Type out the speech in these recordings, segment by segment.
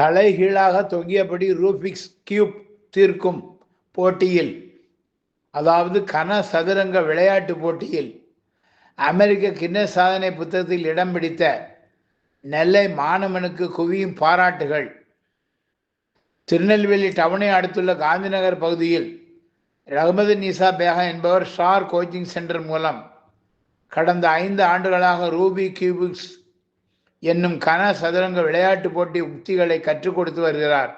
தலைகீழாக தொங்கியபடி Rubik's cube தீர்க்கும் போட்டியில் அதாவது கன சதுரங்க விளையாட்டு போட்டியில் அமெரிக்க கின்னஸ் சாதனை புத்தகத்தில் இடம் பிடித்த நெல்லை மாணவனுக்கு குவியும் பாராட்டுகள். திருநெல்வேலி டவுனை அடுத்துள்ள காந்திநகர் பகுதியில் ரஹமது நிசா பேகா என்பவர் ஸ்டார் கோச்சிங் சென்டர் மூலம் கடந்த ஐந்து ஆண்டுகளாக ரூபி கியூபிக்ஸ் என்னும் கன சதுரங்க விளையாட்டு போட்டி உத்திகளை கற்றுக் கொடுத்து வருகிறார்.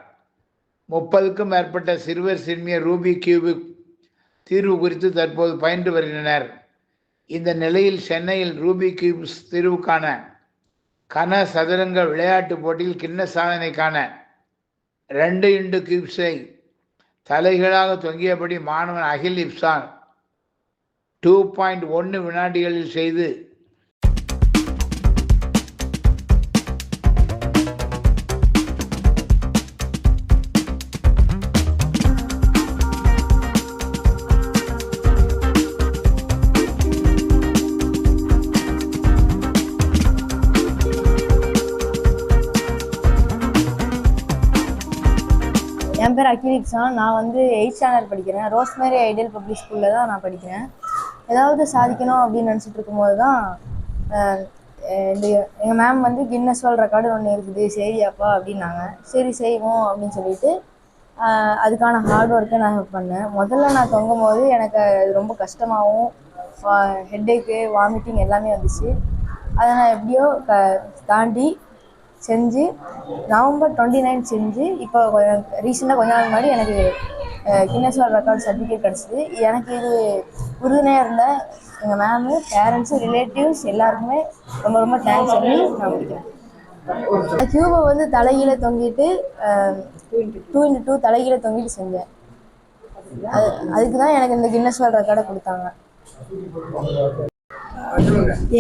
முப்பதுக்கும் மேற்பட்ட சிறுவர் சிறுமியர் ரூபி கியூபிக் தீர்வு குறித்து தற்போது பயின்று வருகின்றனர். இந்த நிலையில் சென்னையில் ரூபி கியூப்ஸ் தீர்வுக்கான கன சதுரங்க விளையாட்டு போட்டியில் கிண்ண சாதனைக்கான ரெண்டு இண்டு கியூப்ஸை தலைகளாக தொங்கியபடி மாணவன் அகில் இப்சான் டூ பாயிண்ட் ஒன்று வினாடிகளில் செய்து என் பேர் அகிலிக்ஸான் நான் வந்து எயிட் ஸ்டாண்டர்ட் படிக்கிறேன். ரோஸ்மேரி ஐடியல் பப்ளிக் ஸ்கூலில் தான் நான் படிக்கிறேன். ஏதாவது சாதிக்கணும் அப்படின்னு நினச்சிட்டு இருக்கும்போது தான் இந்த எங்கள் மேம் வந்து கின்னஸ் வேர்ல்ட் ரெக்கார்டு ஒன்று இருக்குது. சரியாப்பா அப்படின்னாங்க. சரி செய்வோம் அப்படின்னு சொல்லிட்டு அதுக்கான ஹார்ட் ஒர்க்கை நான் பண்ணேன். முதல்ல நான் தொங்கும் போது எனக்கு அது ரொம்ப கஷ்டமாகவும் ஹெட்டேக்கு வாமிட்டிங் எல்லாமே வந்துச்சு. அதை நான் எப்படியோ க தாண்டி செஞ்சு நவம்பர் டுவெண்ட்டி நைன் செஞ்சு இப்போ ரீசெண்டாக கொஞ்ச நாள் முன்னாடி எனக்கு கின்னஸ் வேர்ல்ட் ரெக்கார்ட் சர்டிஃபிகேட் கிடச்சிது. எனக்கு இது உறுதுணையாக இருந்த எங்கள் மேமு பேரண்ட்ஸு ரிலேட்டிவ்ஸ் எல்லாருக்குமே ரொம்ப ரொம்ப தேங்க்ஸ் சொல்லி நான் முடிக்கிறேன். கியூபை வந்து தலைகீழே தொங்கிட்டு டூ இன்ட்டு டூ தலைகீழே தொங்கிட்டு செஞ்சேன். அது அதுக்கு தான் எனக்கு இந்த கின்னஸ் வேர்ல்ட் ரெக்கார்டை கொடுத்தாங்க.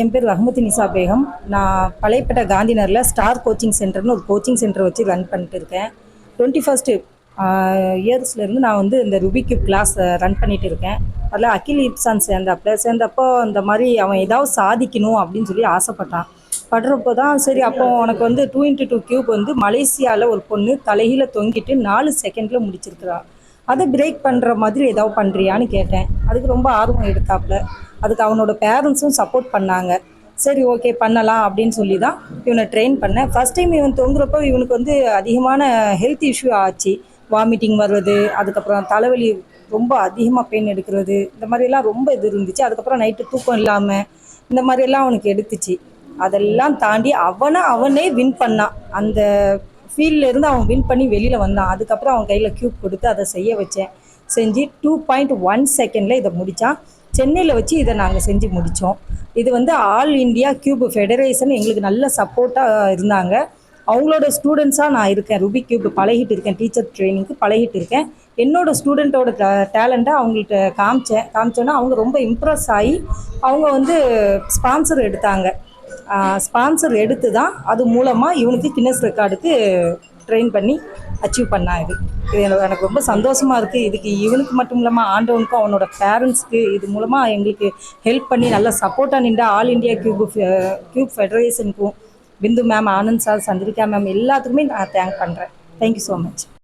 என் பேர் ரஹமத்து நிசா பேகம். நான் பழையப்பட்ட காந்திநகரில் ஸ்டார் கோச்சிங் சென்டர்னு ஒரு கோச்சிங் சென்டர் வச்சு ரன் பண்ணிட்டு இருக்கேன். டுவெண்ட்டி ஃபஸ்ட்டு இயர்ஸ்லேருந்து நான் வந்து இந்த ருபிக்யூ கிளாஸ் ரன் பண்ணிட்டு இருக்கேன். அதில் அகில் இப்சான் சேர்ந்தாப்புல. சேர்ந்தப்போ இந்த மாதிரி அவன் ஏதாவது சாதிக்கணும் அப்படின்னு சொல்லி ஆசைப்பட்டான். படுறப்போ தான் சரி அப்போ உனக்கு வந்து டூ இன்ட்டு டூ கியூப் வந்து மலேசியாவில் ஒரு பொண்ணு தலைகீழ தொங்கிட்டு நாலு செகண்டில் முடிச்சிருக்கிறா. அதை பிரேக் பண்ணுற மாதிரி ஏதாவது பண்ணுறியான்னு கேட்டேன். அதுக்கு ரொம்ப ஆர்வம் எடுத்தாப்புல. அதுக்கு அவனோட பேரண்ட்ஸும் சப்போர்ட் பண்ணாங்க. சரி ஓகே பண்ணலாம் அப்படின்னு சொல்லி தான் இவனை ட்ரெயின் பண்ணேன். ஃபஸ்ட் டைம் இவன் தொங்குறப்போ இவனுக்கு வந்து அதிகமான ஹெல்த் இஷ்யூ ஆச்சு. வாமிட்டிங் வர்றது அதுக்கப்புறம் தலைவலி ரொம்ப அதிகமாக பெயின் எடுக்கிறது இந்த மாதிரியெல்லாம் ரொம்ப இது இருந்துச்சு. அதுக்கப்புறம் நைட்டு தூக்கம் இல்லாமல் இந்த மாதிரியெல்லாம் அவனுக்கு எடுத்துச்சு. அதெல்லாம் தாண்டி அவனை அவனே வின் பண்ணான். அந்த ஃபீல்ட்லேருந்து அவன் வின் பண்ணி வெளியில் வந்தான். அதுக்கப்புறம் அவன் கையில் க்யூப் கொடுத்து அதை செய்ய வச்சேன். செஞ்சு டூ பாயிண்ட் ஒன் செகண்டில் இதை முடித்தான் சென்னையில் வச்சு இதை நாங்கள் செஞ்சு முடித்தோம் இது வந்து ஆல் இந்தியா கியூப் ஃபெடரேஷன் எங்களுக்கு நல்ல சப்போர்ட்டாக இருந்தாங்க. அவங்களோட ஸ்டூடெண்ட்ஸாக நான் இருக்கேன். ருபி கியூப் பழகிட்டு இருக்கேன். டீச்சர் ட்ரைனிங்க்கு பழகிட்டு இருக்கேன். என்னோட ஸ்டூடெண்ட்டோட டேலண்ட்டை அவங்கள்ட்ட காமிச்சேன். காமிச்சோன்னா அவங்க ரொம்ப இம்ப்ரெஸ் ஆகி அவங்க வந்து ஸ்பான்சர் எடுத்தாங்க. ஸ்பான்சர் எடுத்து தான் அது மூலமாக இவனுக்கு கின்னஸ் ரெக்கார்டுக்கு ட்ரெயின் பண்ணி அச்சீவ் பண்ணா இது. இது எனக்கு ரொம்ப சந்தோஷமாக இருக்குது இதுக்கு இவனுக்கு மட்டும் இல்லாமல் ஆண்டவனுக்கும் அவனோட பேரண்ட்ஸ்க்கு இது மூலமாக எங்களுக்கு ஹெல்ப் பண்ணி நல்லா சப்போர்ட்டாக நின்ற all India cube cube ஃபெடரேஷனுக்கும் Bindu ma'am Anand sir Chandrika ma'am எல்லாத்துக்குமே நான் தேங்க் பண்ணுறேன் தேங்க்யூ ஸோ மச்